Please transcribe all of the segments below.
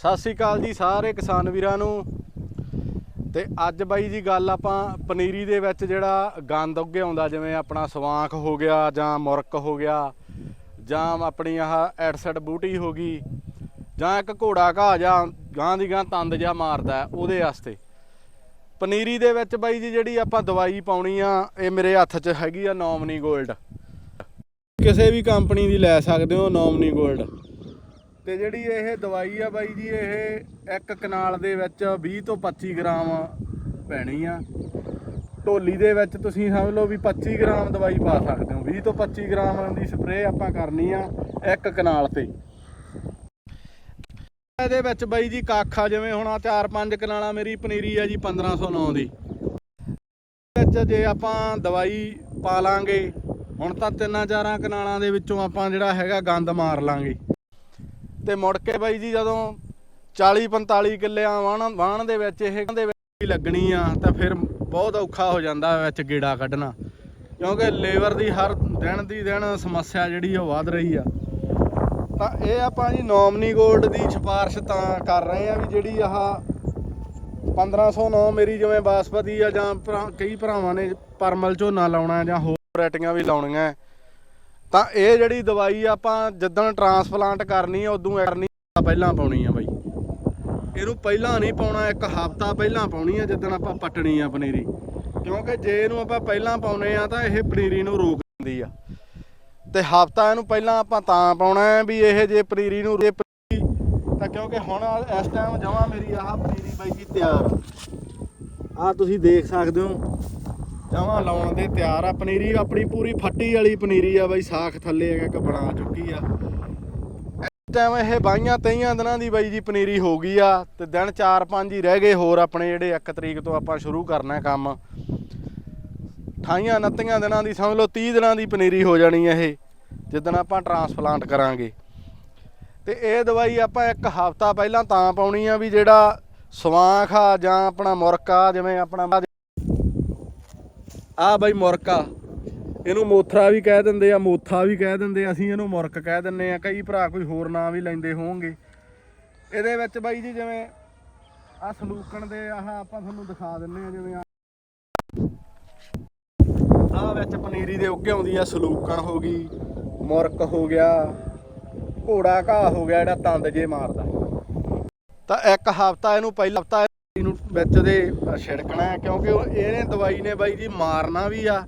ਸਤਿ ਸ੍ਰੀ ਅਕਾਲ ਜੀ ਸਾਰੇ ਕਿਸਾਨ ਵੀਰਾਂ ਨੂੰ। ਤੇ ਅੱਜ ਬਾਈ ਜੀ ਗੱਲ ਆਪਾਂ ਪਨੀਰੀ ਦੇ ਵਿੱਚ ਜਿਹੜਾ ਗੰਦ ਉੱਗੇ ਆਉਂਦਾ, ਜਿਵੇਂ ਆਪਣਾ ਸਵਾਂਖ ਹੋ ਗਿਆ ਜਾਂ ਮੁਰਕ ਹੋ ਗਿਆ ਜਾਂ ਆਪਣੀ ਆਹ ਐਡਸਡ ਬੂਟੀ ਹੋ ਗਈ ਜਾਂ ਇੱਕ ਘੋੜਾ ਘਾਹ ਜਾਂ ਗਾਂ ਦੀ ਗਾਂ ਤੰਦ ਜਾਂ ਮਾਰਦਾ ਉਹਦੇ ਵਾਸਤੇ। ਪਨੀਰੀ ਦੇ ਵਿੱਚ ਬਾਈ ਜੀ ਜਿਹੜੀ ਆਪਾਂ ਦਵਾਈ ਪਾਉਣੀ ਆ, ਇਹ ਮੇਰੇ ਹੱਥ 'ਚ ਹੈਗੀ ਆ ਨੋਮਨੀ 골ਡ ਕਿਸੇ ਵੀ ਕੰਪਨੀ ਦੀ ਲੈ ਸਕਦੇ ਹੋ ਨੋਮਨੀ 골ਡ ਤੇ ਜਿਹੜੀ ਇਹ ਦਵਾਈ ਆ ਬਾਈ ਜੀ, ਇਹ ਇੱਕ ਕਨਾਲ ਦੇ ਵਿੱਚ 20 ਤੋਂ 25 ਗ੍ਰਾਮ ਪੈਣੀ ਆ। ਢੋਲੀ ਦੇ ਵਿੱਚ ਤੁਸੀਂ ਸਮਝ ਲਓ ਵੀ 25 ਗ੍ਰਾਮ ਦਵਾਈ ਪਾ ਸਕਦੇ ਹੋ। 20 ਤੋਂ 25 ਗ੍ਰਾਮ ਦੀ ਸਪਰੇਅ ਆਪਾਂ ਕਰਨੀ ਆ ਇੱਕ ਕਨਾਲ ਤੇ। ਇਹਦੇ ਵਿੱਚ ਬਾਈ ਜੀ ਕਾਖਾ ਜਿਵੇਂ ਹੁਣ ਆ 4-5 ਕਨਾਲਾਂ ਮੇਰੀ ਪਨੀਰੀ ਆ ਜੀ 1509 ਦੀ। ਵਿੱਚ ਜੇ ਆਪਾਂ ਦਵਾਈ ਪਾ ਲਾਂਗੇ, ਹੁਣ ਤਾਂ ਤਿੰਨਾਂ ਚਾਰਾਂ ਕਨਾਲਾਂ ਦੇ ਵਿੱਚੋਂ ਆਪਾਂ ਜਿਹੜਾ ਹੈਗਾ ਗੰਦ ਮਾਰ ਲਾਂਗੇ। ਤੇ ਮੁੜ ਕੇ ਬਾਈ ਜੀ ਜਦੋਂ 40 45 ਕਿੱਲਿਆਂ ਵਾਹਣ ਵਾਹਣ ਦੇ ਵਿੱਚ ਇਹ ਦੇ ਵਿੱਚ ਲੱਗਣੀ ਆ, ਤਾਂ ਫਿਰ ਬਹੁਤ ਔਖਾ ਹੋ ਜਾਂਦਾ ਵਿੱਚ ਗੇੜਾ ਕੱਢਣਾ। ਕਿਉਂਕਿ ਲੇਬਰ ਦੀ ਹਰ ਦਿਨ ਦੀ ਦਿਨ ਸਮੱਸਿਆ ਜਿਹੜੀ ਉਹ ਵੱਧ ਰਹੀ ਆ। ਤਾਂ ਇਹ ਆਪਾਂ ਜੀ ਨੋਮਨੀ ਗੋਲਡ ਦੀ ਸਿਫਾਰਿਸ਼ ਤਾਂ ਕਰ ਰਹੇ ਆ ਵੀ ਜਿਹੜੀ ਆਹ 1509 ਮੇਰੀ ਜਿਵੇਂ ਬਾਸਪਤੀ ਆ ਜਾਂ ਭਰਾ- ਕਈ ਭਰਾਵਾਂ ਨੇ ਪਰਮਲ ਝੋਨਾ ਲਾਉਣਾ ਜਾਂ ਹੋਰ ਵੈਰਾਈਟੀਆਂ ਵੀ ਲਾਉਣੀਆਂ। ਤਾਂ ਇਹ ਜਿਹੜੀ ਦਵਾਈ ਆਪਾਂ ਜਦੋਂ ਟਰਾਂਸਪਲਾਂਟ ਕਰਨੀ ਆ, ਉਦੋਂ ਕਰਨੀ ਪਹਿਲਾਂ ਪਾਉਣੀ ਆ ਬਾਈ। ਇਹਨੂੰ ਪਹਿਲਾਂ ਨਹੀਂ ਪਾਉਣਾ, ਇੱਕ ਹਫ਼ਤਾ ਪਹਿਲਾਂ ਪਾਉਣੀ ਆ ਜਦੋਂ ਆਪਾਂ ਪੱਟਣੀ ਆ ਪਨੀਰੀ। ਕਿਉਂਕਿ ਜੇ ਇਹਨੂੰ ਆਪਾਂ ਪਹਿਲਾਂ ਪਾਉਨੇ ਆ, ਤਾਂ ਇਹ ਪਨੀਰੀ ਨੂੰ ਰੋਕ ਦਿੰਦੀ ਆ। ਤੇ ਹਫ਼ਤਾ ਇਹਨੂੰ ਪਹਿਲਾਂ ਆਪਾਂ ਤਾਂ ਪਾਉਣਾ ਵੀ ਇਹ ਜੇ ਪਨੀਰੀ ਨੂੰ ਜੇ ਤਾਂ ਕਿਉਂਕਿ ਹੁਣ ਇਸ ਟਾਈਮ ਜਮਾ ਮੇਰੀ ਆਹ ਪਨੀਰੀ ਬਾਈ ਜੀ ਤਿਆਰ ਆ। ਤੁਸੀਂ ਦੇਖ ਸਕਦੇ ਹੋ। ਜਮਾ ਲਾਉਣ ਦੇ ਤਿਆਰ ਆ। ਪਨੀਰੀ ਆਪਣੀ ਪੂਰੀ ਫੱਟੀ ਵਾਲੀ ਪਨੀਰੀ ਆ ਬਾਈ, ਸਾਖ ਥੱਲੇ ਹੈਗਾ ਇੱਕ ਬਣਾ ਚੁੱਕੀ ਆ। ਇਸ ਟਾਈਮ ਇਹ ਬਾਈਆਂ ਤਈਆਂ ਦਿਨਾਂ ਦੀ ਬਾਈ ਜੀ ਪਨੀਰੀ ਹੋ ਗਈ ਆ ਤੇ ਦਿਨ 4-5 ਹੀ ਰਹਿ ਗਏ ਹੋਰ ਆਪਣੇ ਜਿਹੜੇ 1 ਤਰੀਕ ਤੋਂ ਆਪਾਂ ਸ਼ੁਰੂ ਕਰਨਾ ਕੰਮ। 28 29 ਦਿਨਾਂ ਦੀ ਸਮਝ ਲਓ 30 ਦਿਨਾਂ ਦੀ ਪਨੀਰੀ ਹੋ ਜਾਣੀ ਇਹ, ਜਿੱਦਣ ਆਪਾਂ ਟਰਾਂਸਪਲਾਂਟ ਕਰਾਂਗੇ। ਤੇ ਇਹ ਦਵਾਈ ਆਪਾਂ ਇੱਕ ਹਫ਼ਤਾ ਪਹਿਲਾਂ ਤਾਂ ਪਾਉਣੀ ਆ ਵੀ ਜਿਹੜਾ ਸਵਾਂਖ ਆ ਜਾਂ ਆਪਣਾ ਮੁਰਕਾ ਜਿਵੇਂ ਆਪਣਾ ਆ ਬਾਈ ਮੁਰਕਾ ਇਹਨੂੰ ਮੋਥਰਾ ਵੀ ਕਹਿ ਦਿੰਦੇ ਆ, ਮੋਥਾ ਵੀ ਕਹਿ ਦਿੰਦੇ ਆ, ਅਸੀਂ ਇਹਨੂੰ ਮੁਰਕ ਕਹਿ ਦਿੰਨੇ ਆ। ਕਈ ਭਰਾ ਕੋਈ ਹੋਰ ਨਾਂ ਵੀ ਲੈਂਦੇ ਹੋਣਗੇ। ਇਹਦੇ ਵਿੱਚ ਬਾਈ ਜੀ ਜਿਵੇਂ ਆ ਸਲੂਕਣ ਦੇ ਆਹ ਆਪਾਂ ਤੁਹਾਨੂੰ ਦਿਖਾ ਦਿੰਨੇ ਆ, ਜਿਵੇਂ ਆ ਵਿੱਚ ਪਨੀਰੀ ਦੇ ਉੱਗੇ ਆਉਂਦੀ ਆ, ਸਲੂਕਣ ਹੋ ਗਈ, ਮੁਰਕ ਹੋ ਗਿਆ, ਘੋੜਾ ਘਾਹ ਹੋ ਗਿਆ, ਜਿਹੜਾ ਤੰਦ ਜੇ ਮਾਰਦਾ। ਤਾਂ ਇੱਕ ਹਫ਼ਤਾ ਇਹਨੂੰ ਪਹਿਲਾਂ ਹਫ਼ਤਾ ਵਿੱਚ ਦੇ ਛਿੜਕਣਾ ਕਿਉਂਕਿ ਉਹ ਇਹਨੇ ਦਵਾਈ ਨੇ ਬਾਈ ਜੀ ਮਾਰਨਾ ਵੀ ਆ।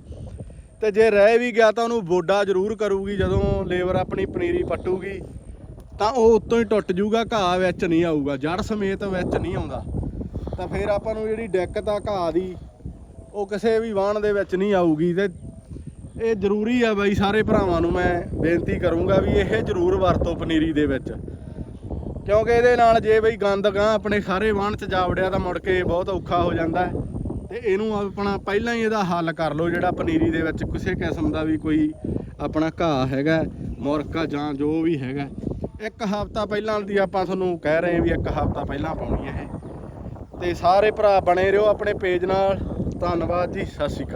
ਤੇ ਜੇ ਰਹਿ ਵੀ ਗਿਆ ਤਾਂ ਉਹਨੂੰ ਬੋਡਾ ਜ਼ਰੂਰ ਕਰੂਗੀ, ਜਦੋਂ ਲੇਬਰ ਆਪਣੀ ਪਨੀਰੀ ਪੱਟੂਗੀ। ਤਾਂ ਉਹ ਉੱਤੋਂ ਹੀ ਟੁੱਟ ਜਾਊਗਾ, ਘਾਹ ਵਿੱਚ ਨਹੀਂ ਆਊਗਾ, ਜੜ ਸਮੇਤ ਵਿੱਚ ਨਹੀਂ ਆਉਂਦਾ। ਤਾਂ ਫਿਰ ਆਪਾਂ ਨੂੰ ਜਿਹੜੀ ਦਿੱਕਤ ਆ ਘਾਹ ਦੀ, ਉਹ ਕਿਸੇ ਵੀ ਵਾਹਣ ਦੇ ਵਿੱਚ ਨਹੀਂ ਆਊਗੀ। ਤੇ ਇਹ ਜ਼ਰੂਰੀ ਆ ਬਾਈ, ਸਾਰੇ ਭਰਾਵਾਂ ਨੂੰ ਮੈਂ ਬੇਨਤੀ ਕਰੂੰਗਾ ਵੀ ਇਹ ਜ਼ਰੂਰ ਵਰਤੋ ਪਨੀਰੀ ਦੇ ਵਿੱਚ। ਕਿਉਂਕਿ ਇਹਦੇ ਨਾਲ ਜੇ ਬਈ ਗੰਦ ਗਾਂ ਆਪਣੇ ਸਾਰੇ ਵਾਹਣ 'ਚ ਜਾ ਵੜਿਆ ਤਾਂ ਮੁੜ ਕੇ ਬਹੁਤ ਔਖਾ ਹੋ ਜਾਂਦਾ ਹੈ। ਤੇ ਇਹਨੂੰ ਆਪਣਾ ਪਹਿਲਾਂ ਹੀ ਇਹਦਾ ਹੱਲ ਕਰ ਲਓ ਜਿਹੜਾ ਪਨੀਰੀ ਦੇ ਵਿੱਚ ਕਿਸੇ ਕਿਸਮ ਦਾ ਵੀ ਕੋਈ ਆਪਣਾ ਘਾਹ ਹੈਗਾ, ਮੁਰਕਾ ਜਾਂ ਜੋ ਵੀ ਹੈਗਾ। ਇੱਕ ਹਫ਼ਤਾ ਪਹਿਲਾਂ ਦੀ ਆਪਾਂ ਤੁਹਾਨੂੰ ਕਹਿ ਰਹੇ ਵੀ ਇੱਕ ਹਫ਼ਤਾ ਪਹਿਲਾਂ ਪਾਉਣੀ ਹੈ ਇਹ। ਤੇ ਸਾਰੇ ਭਰਾ ਬਣੇ ਰਹੋ ਆਪਣੇ ਪੇਜ ਨਾਲ। ਧੰਨਵਾਦ ਜੀ, ਸਤਿ ਸ਼੍ਰੀ ਅਕਾਲ।